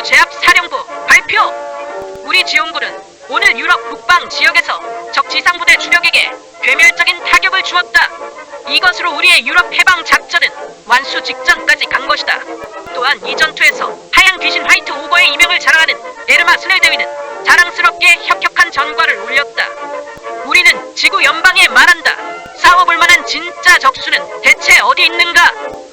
지구 제압 사령부 발표. 우리 지원군은 오늘 유럽 북방 지역에서 적 지상부대 주력에게 괴멸적인 타격을 주었다. 이것으로 우리의 유럽 해방 작전은 완수 직전까지 간 것이다. 또한 이 전투에서 하얀 귀신 화이트 오거의 이명을 자랑하는 에르마 스넬 대위는 자랑스럽게 혁혁한 전과를 올렸다. 우리는 지구 연방에 말한다. 싸워볼 만한 진짜 적수는 대체 어디 있는가?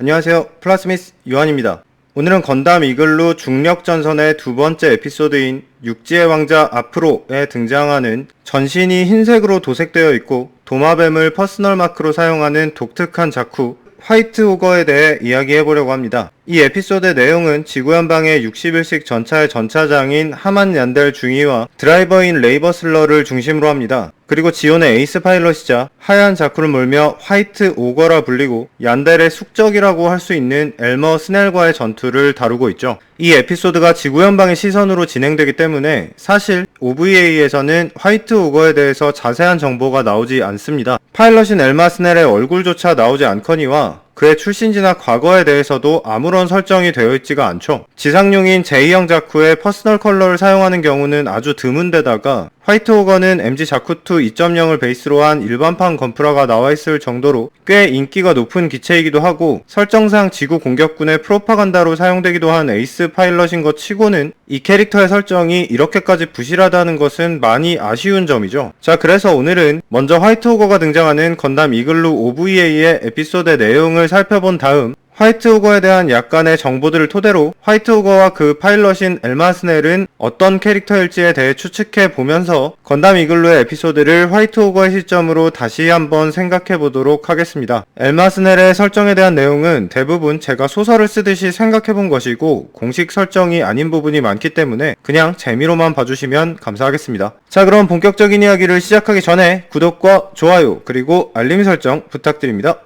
안녕하세요. 플라스미스 요한입니다. 오늘은 건담 이글루 중력 전선의 두 번째 에피소드인 육지의 왕자 앞으로에 등장하는 전신이 흰색으로 도색되어 있고 도마뱀을 퍼스널 마크로 사용하는 독특한 자쿠 화이트 호거에 대해 이야기해 보려고 합니다. 이 에피소드의 내용은 지구연방의 61식 전차의 전차장인 하만 얀델 중위와 드라이버인 레이버 슬러를 중심으로 합니다. 그리고 지온의 에이스 파일럿이자 하얀 자쿠를 몰며 화이트 오거라 불리고 얀델의 숙적이라고 할 수 있는 엘머 스넬과의 전투를 다루고 있죠. 이 에피소드가 지구연방의 시선으로 진행되기 때문에 사실 OVA에서는 화이트 오거에 대해서 자세한 정보가 나오지 않습니다. 파일럿인 엘마 스넬의 얼굴조차 나오지 않거니와 그의 출신지나 과거에 대해서도 아무런 설정이 되어 있지가 않죠. 지상용인 제2형 자쿠의 퍼스널 컬러를 사용하는 경우는 아주 드문데다가 화이트 호거는 MG 자쿠2 2.0을 베이스로 한 일반판 건프라가 나와 있을 정도로 꽤 인기가 높은 기체이기도 하고 설정상 지구 공격군의 프로파간다로 사용되기도 한 에이스 파일럿인 것 치고는 이 캐릭터의 설정이 이렇게까지 부실하다는 것은 많이 아쉬운 점이죠. 자, 그래서 오늘은 먼저 화이트 호거가 등장하는 건담 이글루 OVA의 에피소드의 내용을 살펴본 다음 화이트 호거에 대한 약간의 정보들을 토대로 화이트 호거와 그 파일럿인 엘마스넬은 어떤 캐릭터일지에 대해 추측해 보면서 건담 이글루의 에피소드를 화이트 호거의 시점으로 다시 한번 생각해 보도록 하겠습니다. 엘마스넬의 설정에 대한 내용은 대부분 제가 소설을 쓰듯이 생각해 본 것이고 공식 설정이 아닌 부분이 많기 때문에 그냥 재미로만 봐주시면 감사하겠습니다. 자 그럼 본격적인 이야기를 시작하기 전에 구독과 좋아요 그리고 알림 설정 부탁드립니다.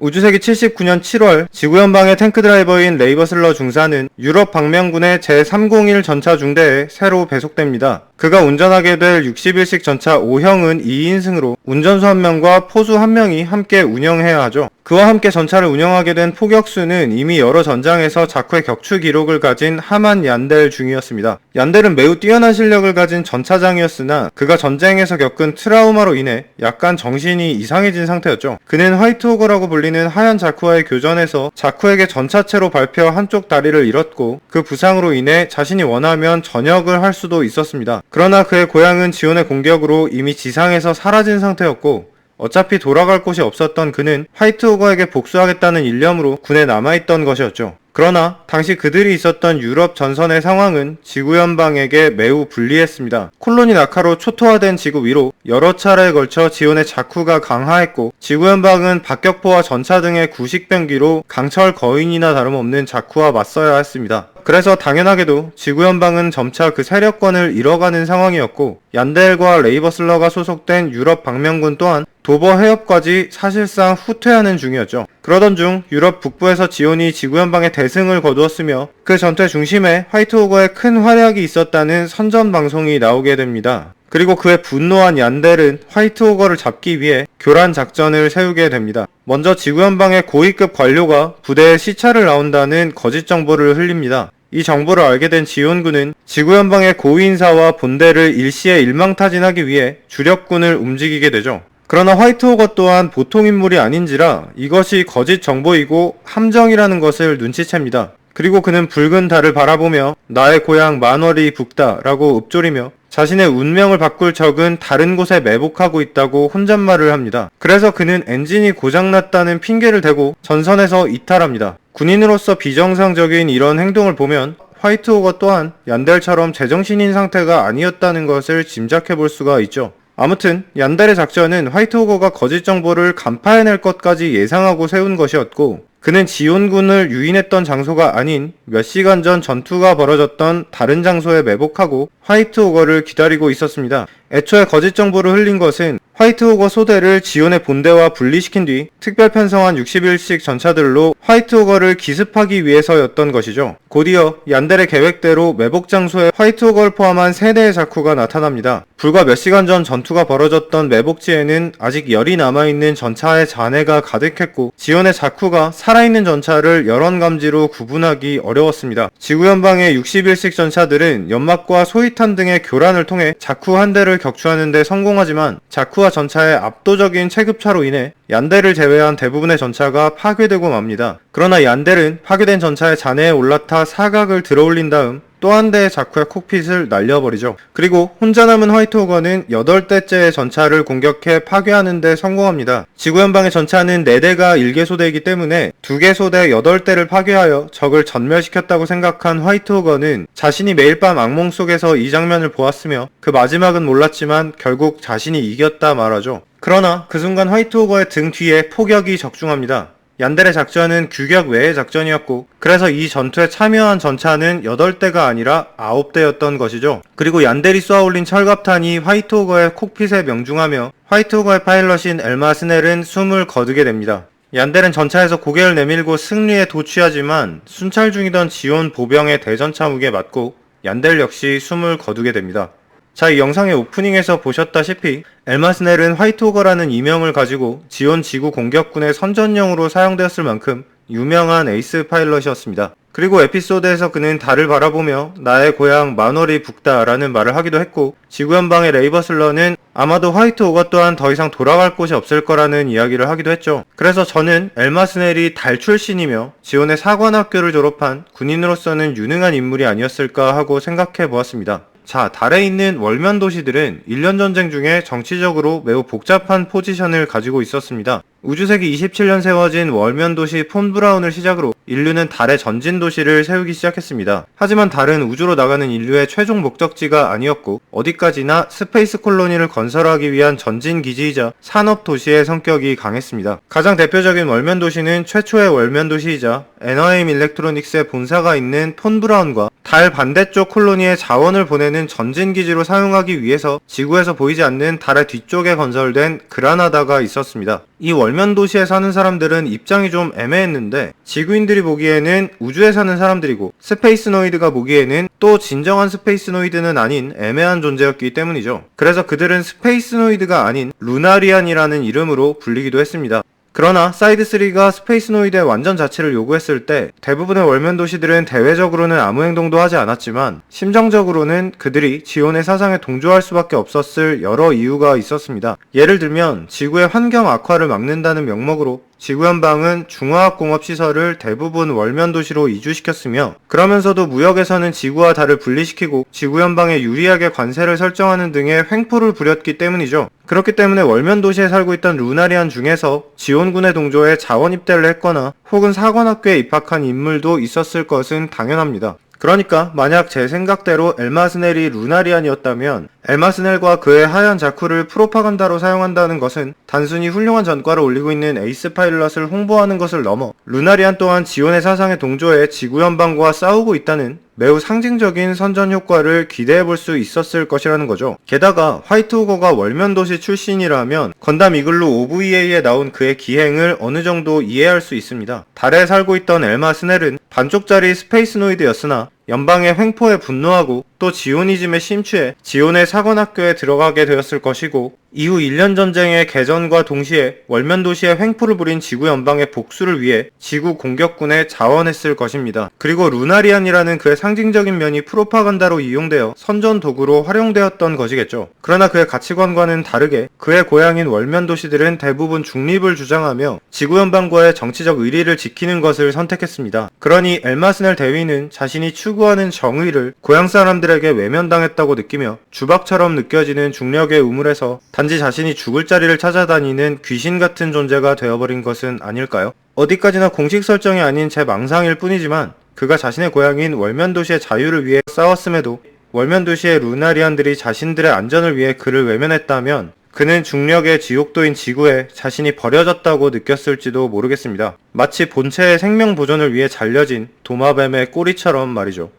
우주세기 79년 7월 지구연방의 탱크 드라이버인 레이버슬러 중사는 유럽 방면군의 제301 전차 중대에 새로 배속됩니다. 그가 운전하게 될 61식 전차 5형은 2인승으로 운전수 1명과 포수 1명이 함께 운영해야 하죠. 그와 함께 전차를 운영하게 된 포격수는 이미 여러 전장에서 자쿠의 격추 기록을 가진 하만 얀델 중이었습니다. 얀델은 매우 뛰어난 실력을 가진 전차장이었으나 그가 전쟁에서 겪은 트라우마로 인해 약간 정신이 이상해진 상태였죠. 그는 화이트 호거라고 불리는 하얀 자쿠와의 교전에서 자쿠에게 전차체로 밟혀 한쪽 다리를 잃었고 그 부상으로 인해 자신이 원하면 전역을 할 수도 있었습니다. 그러나 그의 고향은 지온의 공격으로 이미 지상에서 사라진 상태였고 어차피 돌아갈 곳이 없었던 그는 화이트 호거에게 복수하겠다는 일념으로 군에 남아있던 것이었죠. 그러나 당시 그들이 있었던 유럽 전선의 상황은 지구 연방에게 매우 불리했습니다. 콜로니 낙하로 초토화된 지구 위로 여러 차례에 걸쳐 지온의 자쿠가 강화했고 지구 연방은 박격포와 전차 등의 구식병기로 강철 거인이나 다름없는 자쿠와 맞서야 했습니다. 그래서 당연하게도 지구 연방은 점차 그 세력권을 잃어가는 상황이었고 얀델과 레이버슬러가 소속된 유럽 방면군 또한 도버 해협까지 사실상 후퇴하는 중이었죠. 그러던 중 유럽 북부에서 지온이 지구연방의 대승을 거두었으며 그 전투의 중심에 화이트 호거의 큰 활약이 있었다는 선전 방송이 나오게 됩니다. 그리고 그의 분노한 얀델은 화이트 호거를 잡기 위해 교란 작전을 세우게 됩니다. 먼저 지구연방의 고위급 관료가 부대에 시차를 나온다는 거짓 정보를 흘립니다. 이 정보를 알게 된 지온군은 지구연방의 고위인사와 본대를 일시에 일망타진하기 위해 주력군을 움직이게 되죠. 그러나 화이트 호거 또한 보통 인물이 아닌지라 이것이 거짓 정보이고 함정이라는 것을 눈치챕니다. 그리고 그는 붉은 달을 바라보며 나의 고향 만월이 북다라고 읊조리며 자신의 운명을 바꿀 적은 다른 곳에 매복하고 있다고 혼잣말을 합니다. 그래서 그는 엔진이 고장났다는 핑계를 대고 전선에서 이탈합니다. 군인으로서 비정상적인 이런 행동을 보면 화이트 호거 또한 얀델처럼 제정신인 상태가 아니었다는 것을 짐작해 볼 수가 있죠. 아무튼 얀달의 작전은 화이트 호거가 거짓 정보를 간파해낼 것까지 예상하고 세운 것이었고 그는 지온군을 유인했던 장소가 아닌 몇 시간 전 전투가 벌어졌던 다른 장소에 매복하고 화이트 호거를 기다리고 있었습니다. 애초에 거짓 정보를 흘린 것은 화이트호거 소대를 지온의 본대와 분리시킨 뒤 특별 편성한 60일씩 전차들로 화이트호거를 기습하기 위해서였던 것이죠. 곧이어 얀델의 계획대로 매복 장소에 화이트호거를 포함한 3대의 자쿠가 나타납니다. 불과 몇 시간 전 전투가 벌어졌던 매복지에는 아직 열이 남아있는 전차의 잔해가 가득했고 지온의 자쿠가 살아있는 전차를 열원 감지로 구분하기 어려웠습니다. 지구 연방의 60일씩 전차들은 연막과 소위탄 등의 교란을 통해 자쿠 한 대를 격추하는 데 성공하지만 자쿠와 전차의 압도적인 체급차로 인해 얀델을 제외한 대부분의 전차가 파괴되고 맙니다. 그러나 얀델은 파괴된 전차의 잔해에 올라타 사각을 들어올린 다음 또 한 대의 자쿠의 콕핏을 날려버리죠. 그리고 혼자 남은 화이트호거는 8대째의 전차를 공격해 파괴하는 데 성공합니다. 지구 연방의 전차는 4대가 1개 소대이기 때문에 2개 소대 8대를 파괴하여 적을 전멸시켰다고 생각한 화이트호거는 자신이 매일 밤 악몽 속에서 이 장면을 보았으며 그 마지막은 몰랐지만 결국 자신이 이겼다 말하죠. 그러나 그 순간 화이트호거의 등 뒤에 포격이 적중합니다. 얀델의 작전은 규격 외의 작전이었고 그래서 이 전투에 참여한 전차는 8대가 아니라 9대였던 것이죠. 그리고 얀델이 쏘아올린 철갑탄이 화이트호거의 콕핏에 명중하며 화이트호거의 파일럿인 엘마 스넬은 숨을 거두게 됩니다. 얀델은 전차에서 고개를 내밀고 승리에 도취하지만 순찰 중이던 지온 보병의 대전차 무게에 맞고 얀델 역시 숨을 거두게 됩니다. 자, 이 영상의 오프닝에서 보셨다시피 엘마스넬은 화이트호거라는 이명을 가지고 지온 지구 공격군의 선전용으로 사용되었을 만큼 유명한 에이스 파일럿이었습니다. 그리고 에피소드에서 그는 달을 바라보며 나의 고향 마노리 북다라는 말을 하기도 했고 지구연방의 레이버슬러는 아마도 화이트호거 또한 더 이상 돌아갈 곳이 없을 거라는 이야기를 하기도 했죠. 그래서 저는 엘마스넬이 달 출신이며 지온의 사관학교를 졸업한 군인으로서는 유능한 인물이 아니었을까 하고 생각해 보았습니다. 자, 달에 있는 월면 도시들은 1년 전쟁 중에 정치적으로 매우 복잡한 포지션을 가지고 있었습니다. 우주세기 27년 세워진 월면 도시 폰 브라운을 시작으로 인류는 달의 전진 도시를 세우기 시작했습니다. 하지만 달은 우주로 나가는 인류의 최종 목적지가 아니었고 어디까지나 스페이스 콜로니를 건설하기 위한 전진 기지이자 산업 도시의 성격이 강했습니다. 가장 대표적인 월면 도시는 최초의 월면 도시이자 에너임 일렉트로닉스의 본사가 있는 폰 브라운과 달 반대쪽 콜로니에 자원을 보내는 전진 기지로 사용하기 위해서 지구에서 보이지 않는 달의 뒤쪽에 건설된 그라나다가 있었습니다. 이 월면 도시에 사는 사람들은 입장이 좀 애매했는데 지구인들이 보기에는 우주에 사는 사람들이고 스페이스노이드가 보기에는 또 진정한 스페이스노이드는 아닌 애매한 존재였기 때문이죠. 그래서 그들은 스페이스노이드가 아닌 루나리안이라는 이름으로 불리기도 했습니다. 그러나 사이드3가 스페이스노이드의 완전 자체를 요구했을 때 대부분의 월면 도시들은 대외적으로는 아무 행동도 하지 않았지만 심정적으로는 그들이 지온의 사상에 동조할 수밖에 없었을 여러 이유가 있었습니다. 예를 들면 지구의 환경 악화를 막는다는 명목으로 지구연방은 중화학공업 시설을 대부분 월면 도시로 이주시켰으며 그러면서도 무역에서는 지구와 달을 분리시키고 지구연방에 유리하게 관세를 설정하는 등의 횡포를 부렸기 때문이죠. 그렇기 때문에 월면 도시에 살고 있던 루나리안 중에서 지원군에 동조해 자원 입대를 했거나 혹은 사관학교에 입학한 인물도 있었을 것은 당연합니다. 그러니까 만약 제 생각대로 엘마스넬이 루나리안이었다면 엘마스넬과 그의 하얀 자쿠를 프로파간다로 사용한다는 것은 단순히 훌륭한 전과를 올리고 있는 에이스 파일럿을 홍보하는 것을 넘어 루나리안 또한 지원의 사상에 동조해 지구 연방과 싸우고 있다는 매우 상징적인 선전 효과를 기대해 볼 수 있었을 것이라는 거죠. 게다가 화이트 호거가 월면 도시 출신이라면 건담 이글루 OVA에 나온 그의 기행을 어느 정도 이해할 수 있습니다. 달에 살고 있던 엘마 스넬은 반쪽짜리 스페이스 노이드였으나 연방의 횡포에 분노하고 또 지오니즘에 심취해 지온의 사관학교에 들어가게 되었을 것이고 이후 1년 전쟁의 개전과 동시에 월면 도시의 횡포를 부린 지구 연방의 복수를 위해 지구 공격군에 자원했을 것입니다. 그리고 루나리안이라는 그의 상징적인 면이 프로파간다로 이용되어 선전 도구로 활용되었던 것이겠죠. 그러나 그의 가치관과는 다르게 그의 고향인 월면 도시들은 대부분 중립을 주장하며 지구 연방과의 정치적 의리를 지키는 것을 선택했습니다. 그러니 엘마스넬 대위는 자신이 추구하는 정의를 고향 사람들에게 외면당했다고 느끼며 주박처럼 느껴지는 중력의 우물에서 단지 자신이 죽을 자리를 찾아다니는 귀신 같은 존재가 되어버린 것은 아닐까요? 어디까지나 공식 설정이 아닌 제 망상일 뿐이지만 그가 자신의 고향인 월면 도시의 자유를 위해 싸웠음에도 월면 도시의 루나리안들이 자신들의 안전을 위해 그를 외면했다면 그는 중력의 지옥도인 지구에 자신이 버려졌다고 느꼈을지도 모르겠습니다. 마치 본체의 생명 보존을 위해 잘려진 도마뱀의 꼬리처럼 말이죠.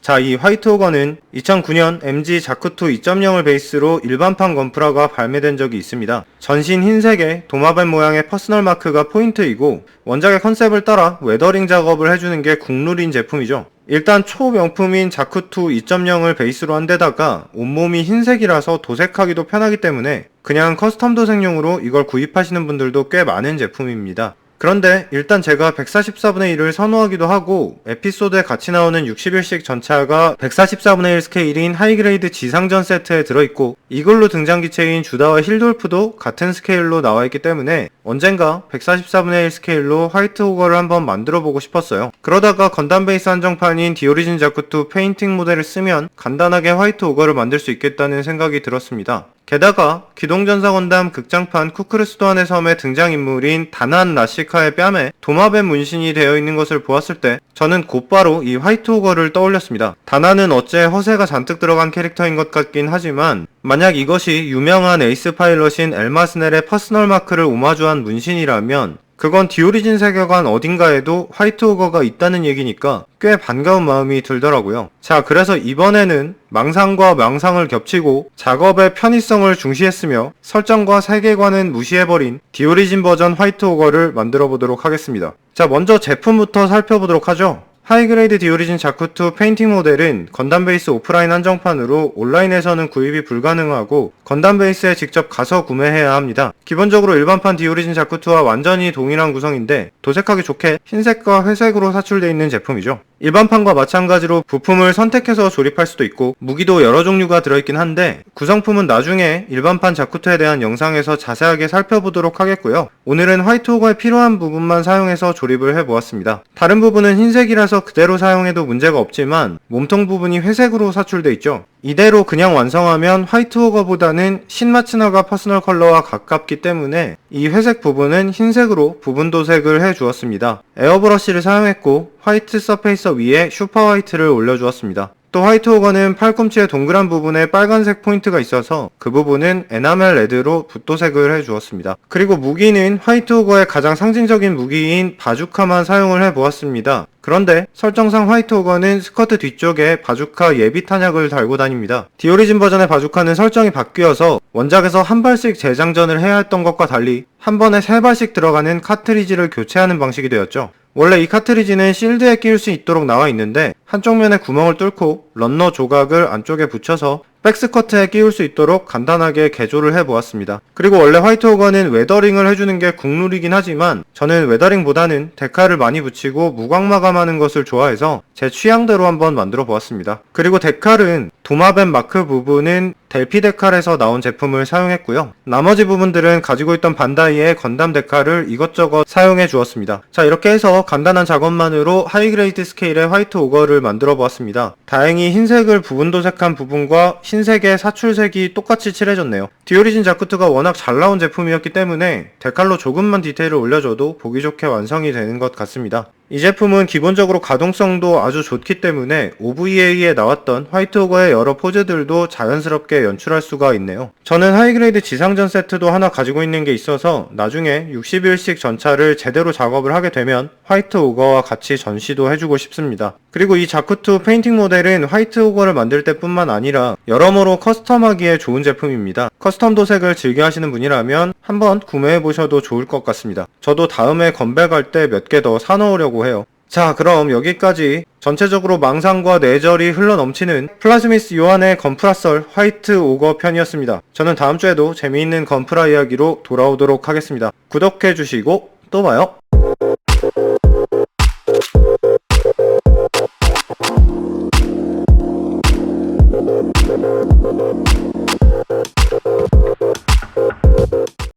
자, 이 화이트 오거는 2009년 MG 자크2 2.0을 베이스로 일반판 건프라가 발매된 적이 있습니다. 전신 흰색의 도마뱀 모양의 퍼스널 마크가 포인트이고 원작의 컨셉을 따라 웨더링 작업을 해주는 게 국룰인 제품이죠. 일단 초명품인 자크2 2.0을 베이스로 한 데다가 온몸이 흰색이라서 도색하기도 편하기 때문에 그냥 커스텀 도색용으로 이걸 구입하시는 분들도 꽤 많은 제품입니다. 그런데 일단 제가 144분의 1을 선호하기도 하고 에피소드에 같이 나오는 60일씩 전차가 144분의 1 스케일인 하이그레이드 지상전 세트에 들어있고 이걸로 등장 기체인 주다와 힐돌프도 같은 스케일로 나와있기 때문에 언젠가 144분의 1 스케일로 화이트 호거를 한번 만들어 보고 싶었어요. 그러다가 건담 베이스 한정판인 디오리진 자쿠2 페인팅 모델을 쓰면 간단하게 화이트 호거를 만들 수 있겠다는 생각이 들었습니다. 게다가 기동전사 건담 극장판 쿠크르스도안의 섬의 등장인물인 다난 라시카의 뺨에 도마뱀 문신이 되어 있는 것을 보았을 때 저는 곧바로 이 화이트 호거를 떠올렸습니다. 다나는 어째 허세가 잔뜩 들어간 캐릭터인 것 같긴 하지만 만약 이것이 유명한 에이스 파일럿인 엘마스넬의 퍼스널 마크를 오마주한 문신이라면 그건 디오리진 세계관 어딘가에도 화이트 오거가 있다는 얘기니까 꽤 반가운 마음이 들더라고요. 자, 그래서 이번에는 망상과 망상을 겹치고 작업의 편의성을 중시했으며 설정과 세계관은 무시해버린 디오리진 버전 화이트 오거를 만들어 보도록 하겠습니다. 자, 먼저 제품부터 살펴보도록 하죠. 하이그레이드 디오리진 자쿠2 페인팅 모델은 건담 베이스 오프라인 한정판으로 온라인에서는 구입이 불가능하고 건담 베이스에 직접 가서 구매해야 합니다. 기본적으로 일반판 디오리진 자쿠2와 완전히 동일한 구성인데 도색하기 좋게 흰색과 회색으로 사출되어 있는 제품이죠. 일반판과 마찬가지로 부품을 선택해서 조립할 수도 있고 무기도 여러 종류가 들어있긴 한데 구성품은 나중에 일반판 자쿠토에 대한 영상에서 자세하게 살펴보도록 하겠고요. 오늘은 화이트 호거에 필요한 부분만 사용해서 조립을 해보았습니다. 다른 부분은 흰색이라서 그대로 사용해도 문제가 없지만 몸통 부분이 회색으로 사출돼 있죠. 이대로 그냥 완성하면 화이트 호거보다는 신마츠나가 퍼스널 컬러와 가깝기 때문에 이 회색 부분은 흰색으로 부분 도색을 해 주었습니다. 에어브러쉬를 사용했고 화이트 서페이서 위에 슈퍼 화이트를 올려주었습니다. 또 화이트 호거는 팔꿈치의 동그란 부분에 빨간색 포인트가 있어서 그 부분은 에나멜 레드로 붓도색을 해주었습니다. 그리고 무기는 화이트 호거의 가장 상징적인 무기인 바주카만 사용을 해보았습니다. 그런데 설정상 화이트 호거는 스커트 뒤쪽에 바주카 예비 탄약을 달고 다닙니다. 디오리진 버전의 바주카는 설정이 바뀌어서 원작에서 한 발씩 재장전을 해야 했던 것과 달리 한 번에 세 발씩 들어가는 카트리지를 교체하는 방식이 되었죠. 원래 이 카트리지는 실드에 끼울 수 있도록 나와 있는데 한쪽 면에 구멍을 뚫고 런너 조각을 안쪽에 붙여서 백스커트에 끼울 수 있도록 간단하게 개조를 해보았습니다. 그리고 원래 화이트 호거는 웨더링을 해주는 게 국룰이긴 하지만 저는 웨더링보다는 데칼을 많이 붙이고 무광 마감하는 것을 좋아해서 제 취향대로 한번 만들어 보았습니다. 그리고 데칼은 도마뱀 마크 부분은 델피 데칼에서 나온 제품을 사용했고요. 나머지 부분들은 가지고 있던 반다이의 건담 데칼을 이것저것 사용해 주었습니다. 자 이렇게 해서 간단한 작업만으로 하이그레이드 스케일의 화이트 오거를 만들어 보았습니다. 다행히 흰색을 부분 도색한 부분과 흰색의 사출색이 똑같이 칠해졌네요. 디오리진 자쿠트가 워낙 잘 나온 제품이었기 때문에 데칼로 조금만 디테일을 올려줘도 보기 좋게 완성이 되는 것 같습니다. 이 제품은 기본적으로 가동성도 아주 좋기 때문에 OVA에 나왔던 화이트 오거의 여러 포즈들도 자연스럽게 연출할 수가 있네요. 저는 하이그레이드 지상전 세트도 하나 가지고 있는 게 있어서 나중에 60일씩 전차를 제대로 작업을 하게 되면 화이트 오거와 같이 전시도 해주고 싶습니다. 그리고 이 자쿠2 페인팅 모델은 화이트 오거를 만들 때뿐만 아니라 여러모로 커스텀하기에 좋은 제품입니다. 커스텀 도색을 즐겨 하시는 분이라면 한번 구매해 보셔도 좋을 것 같습니다. 저도 다음에 건배 갈 때 몇 개 더 사놓으려고 해요. 자, 그럼 여기까지 전체적으로 망상과 내절이 흘러 넘치는 플라즈미스 요한의 건프라썰 화이트 오거 편이었습니다. 저는 다음 주에도 재미있는 건프라 이야기로 돌아오도록 하겠습니다. 구독해 주시고 또 봐요.